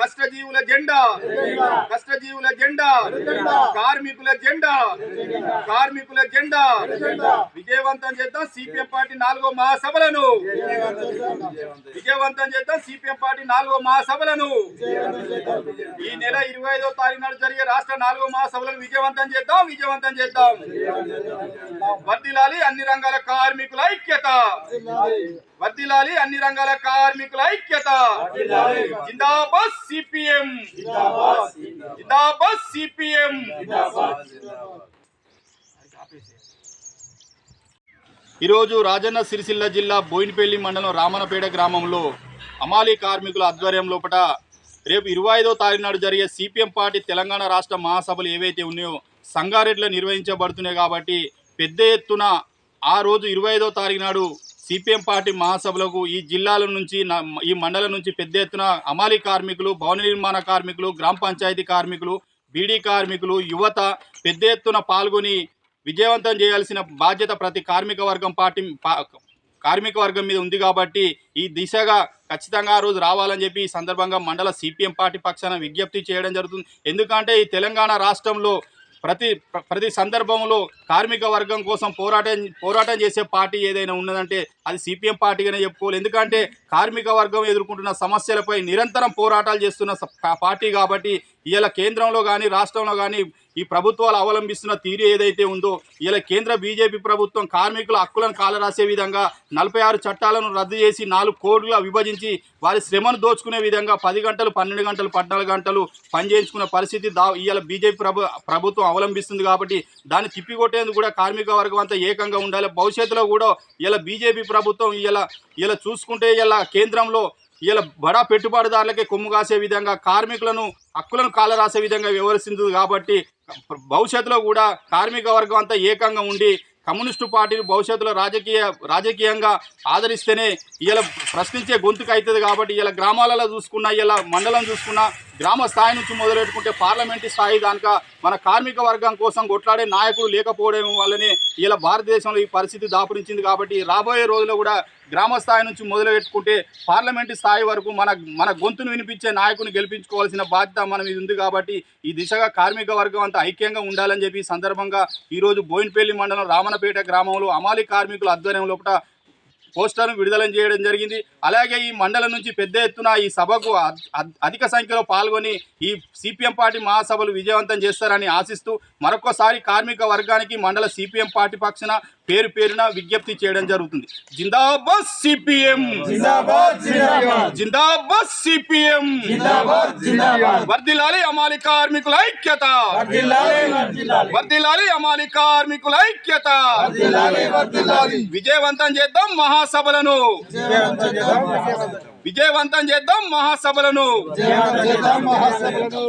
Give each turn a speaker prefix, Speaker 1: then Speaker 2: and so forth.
Speaker 1: కష్టజీవుల జెండా. కష్టజీవుల జెండా. కార్మికుల జెండా. కార్మికుల జెండా. విజయవంతం చేద్దాం సిపిఎం పార్టీ నాలుగో మహాసభలను. విజయవంతం చేద్దాం. సిపిఎం పార్టీ నాలుగో మహాసభలను. ఈ నెల ఇరవై ఐదో తారీఖు నాడు జరిగే రాష్ట్ర నాలుగో మహాసభలను విజయవంతం చేద్దాం. విజయవంతం చేద్దాం. వర్దిలాలి అన్ని రంగాల కార్మికుల ఐక్యత వర్దిలాలి అన్ని రంగాల కార్మికుల ఐక్యత. జిందాబాద్ సిపిఎం. జిందాబాద్ సిపిఎం. ఈరోజు రాజన్న సిరిసిల్ల జిల్లా బోయినపల్లి మండలం రామనపేట గ్రామంలో అమాలి కార్మికుల ఆధ్వర్యం లోపట రేపు ఇరవై ఐదో తారీఖు నాడు జరిగే సిపిఎం పార్టీ తెలంగాణ రాష్ట్ర మహాసభలు ఏవైతే ఉన్నాయో సంగారెడ్డిలో నిర్వహించబడుతున్నాయి కాబట్టి పెద్ద ఎత్తున ఆ రోజు ఇరవై ఐదో తారీఖు నాడు సిపిఎం పార్టీ మహాసభలకు ఈ జిల్లాల నుంచి ఈ మండలం నుంచి పెద్ద ఎత్తున అమాలి కార్మికులు భవన నిర్మాణ కార్మికులు గ్రామ పంచాయతీ కార్మికులు బీడీ కార్మికులు యువత పెద్ద ఎత్తున పాల్గొని విజయవంతం చేయాల్సిన బాధ్యత ప్రతి కార్మిక వర్గం పార్టీ కార్మిక వర్గం మీద ఉంది కాబట్టి ఈ దిశగా ఖచ్చితంగా ఆ రోజు రావాలని చెప్పి ఈ సందర్భంగా మండల సిపిఎం పార్టీ పక్షాన విజ్ఞప్తి చేయడం జరుగుతుంది. ఎందుకంటే ఈ తెలంగాణ రాష్ట్రంలో ప్రతి ప్రతి సందర్భంలో కార్మిక వర్గం కోసం పోరాటం పోరాటం చేసే పార్టీ ఏదైనా ఉన్నదంటే అది సిపిఎం పార్టీగానే చెప్పుకోవాలి. ఎందుకంటే కార్మిక వర్గం ఎదుర్కొంటున్న సమస్యలపై నిరంతరం పోరాటాలు చేస్తున్న పార్టీ కాబట్టి ఇలా కేంద్రంలో కానీ రాష్ట్రంలో కానీ ఈ ప్రభుత్వాలు అవలంబిస్తున్న తీరు ఏదైతే ఉందో ఇలా కేంద్ర బీజేపీ ప్రభుత్వం కార్మికుల హక్కులను కాలరాసే విధంగా నలభై ఆరు చట్టాలను రద్దు చేసి నాలుగు కోడ్లుగా విభజించి వారి శ్రమను దోచుకునే విధంగా పది గంటలు పన్నెండు గంటలు పద్నాలుగు గంటలు పనిచేయించుకున్న పరిస్థితి దా ఇవాళ బీజేపీ ప్రభు ప్రభుత్వం అవలంబిస్తుంది కాబట్టి దాన్ని తిప్పికొట్టేందుకు కూడా కార్మిక వర్గం అంతా ఏకంగా ఉండాలి. భవిష్యత్తులో కూడా ఇలా బీజేపీ ప్రభుత్వం ఇలా ఇలా చూసుకుంటే ఇలా కేంద్రంలో ఇలా బడా పెట్టుబడిదారులకే కొమ్ము కాసే విధంగా కార్మికులను హక్కులను కాలరాసే విధంగా వ్యవహరిస్తుంది కాబట్టి భవిష్యత్తులో కూడా కార్మిక వర్గం అంతా ఏకంగా ఉండి కమ్యూనిస్టు పార్టీని భవిష్యత్తులో రాజకీయ రాజకీయంగా ఆదరిస్తేనే ఇలా ప్రశ్నించే గొంతుకు అవుతుంది కాబట్టి ఇలా గ్రామాలలో చూసుకున్నా ఇలా మండలం చూసుకున్నా గ్రామ స్థాయి నుంచి మొదలెట్టుకుంటే పార్లమెంటు స్థాయి దానిక మన కార్మిక వర్గం కోసం కొట్లాడే నాయకులు లేకపోవడం వల్లనే ఇలా భారతదేశంలో ఈ పరిస్థితి దాపురించింది కాబట్టి రాబోయే రోజుల్లో కూడా గ్రామ స్థాయి నుంచి మొదలు పెట్టుకుంటే పార్లమెంటు స్థాయి వరకు మన మన గొంతును వినిపించే నాయకుని గెలిపించుకోవాల్సిన బాధ్యత మన మీద ఉంది కాబట్టి ఈ దిశగా కార్మిక వర్గం అంతా ఐక్యంగా ఉండాలని చెప్పి ఈ సందర్భంగా ఈరోజు బోయినపల్లి మండలం రామనపేట గ్రామంలో అమాలి కార్మికుల ఆధ్వర్యం లోపల పోస్టర్ను విడుదల చేయడం జరిగింది. అలాగే ఈ మండలం నుంచి పెద్ద ఎత్తున ఈ సభకు అధ్- అధ్- అధిక సంఖ్యలో పాల్గొని ఈ సిపిఎం పార్టీ మహాసభలు విజయవంతం చేస్తారని ఆశిస్తూ మరొకసారి కార్మిక వర్గానికి మండల సిపిఎం పార్టీ పక్షాన పేరు పేరున విజ్ఞప్తి చేయడం జరుగుతుంది. జిందాబాద్ సిపిఎం!
Speaker 2: జిందాబాద్
Speaker 1: సిపిఎం! వర్దిలాలి అమాలి కార్మికుల ఐక్యత! వర్దిలాలి అమాలి కార్మికుల ఐక్యత! విజయవంతం చేద్దాం మహాసభలను
Speaker 2: విజయవంతం చేద్దాం. మహాసభలను
Speaker 1: విజయవంతం చేద్దాం మహాసభలను.
Speaker 2: విజయవంతం చేద్దాం మహాసభలను.